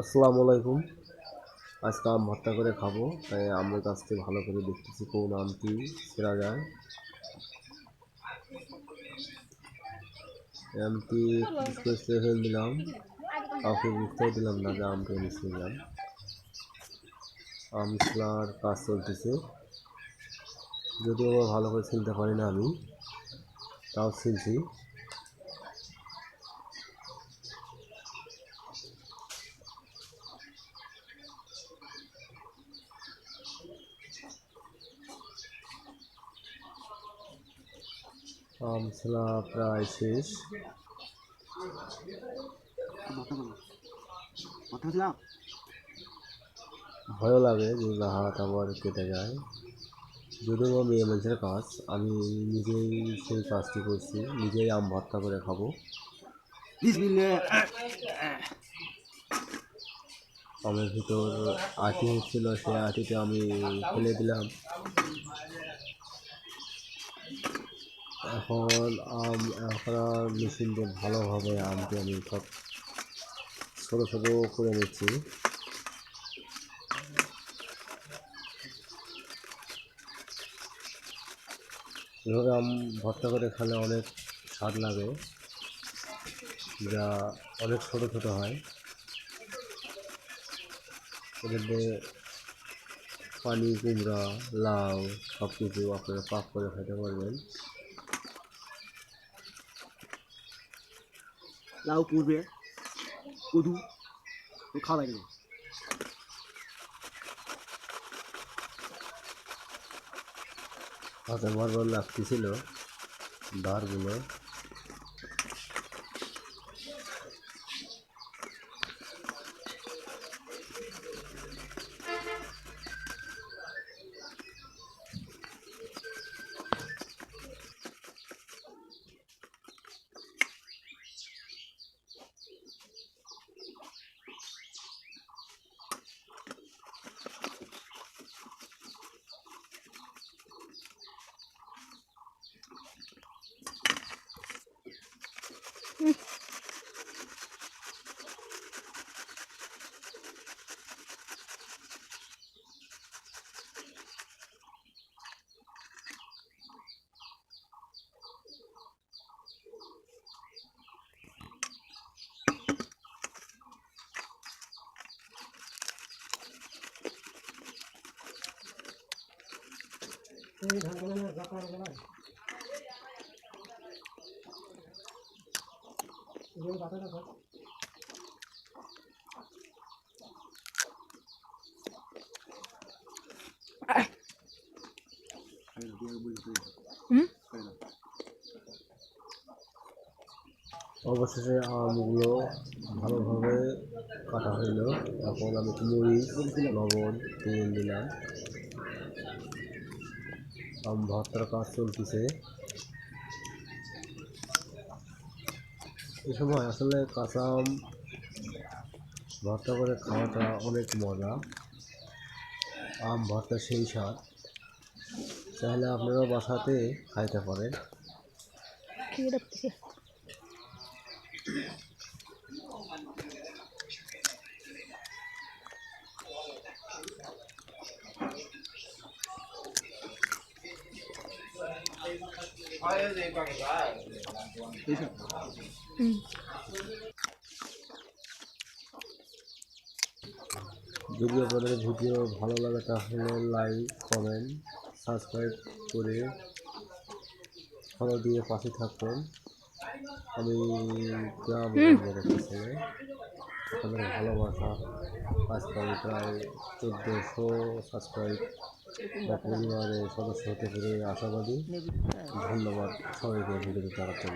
আসসালামু আলাইকুম। আজকে আম ভর্তা করে খাব, তাই আমের গাছটি ভালো করে দেখতেছি কোন আমটি সেরা যায়। আমটি ফেলে দিলাম, কাউকে বুঝতেও দিলাম না যে আমটি আমি ছিলাম আম ছিলার কাজ চলতেছে। যদিও ভালো করে ছিলতে পারি না আমি, তাও ছিলছি। আম ছিলা প্রায় শেষ ভয়ও লাগে যে হাত আবার কেটে যায়। যদিও বা মেয়ে মানুষের কাজ, আমি নিজেই সেই কাজটি করছি, নিজেই আম ভর্তা করে খাব। আমের ভিতর আটি হচ্ছিল সেই আটিতে আমি ফেলে দিলাম। এখন আম, এখন আর মেশিন দিয়ে ভালোভাবে আমকে আমি সব ছোটো ছোটো করে নিচ্ছি। এভাবে আম ভর্তা করে খেলে অনেক স্বাদ লাগে। যা অনেক ছোটো ছোটো হয়। এদের পানি, কুমড়া, লাউ সব কিছু আপনারা পাক করে খেতে পারবেন। লাউ পড়বে কদু খাওয়া লাগে আচ্ছা বারবার লাগতেছিল ধারগুলো ধান গুলো না রাখা রাখা অবশেষে আমগুলো ভালোভাবে কাটা হইল। এখন আমি মরিচ লবণ তেল দিলাম। আম ভর্তার কাজ চলতেছে। এই সময় আসলে কাঁচা আম ভর্তা করে খাওয়াটা অনেক মজা। আম ভর্তা সেই স্বাদ। চাইলে আপনারাও বাসাতে খাইতে পারেন। যদি আপনাদের ভিডিও ভালো লাগে তাহলে লাইক কমেন্ট সাবস্ক্রাইব করে ফলো দিয়ে পাশে থাকবেন আমি গ্রাম আপনাদের ভালোবাসা আজকে আমি প্রায় চোদ্দোশো সাবস্ক্রাইব বা পরিবারের সদস্য হতে পেরে আশাবাদী ধন্যবাদ সবাইকে দেখার জন্য।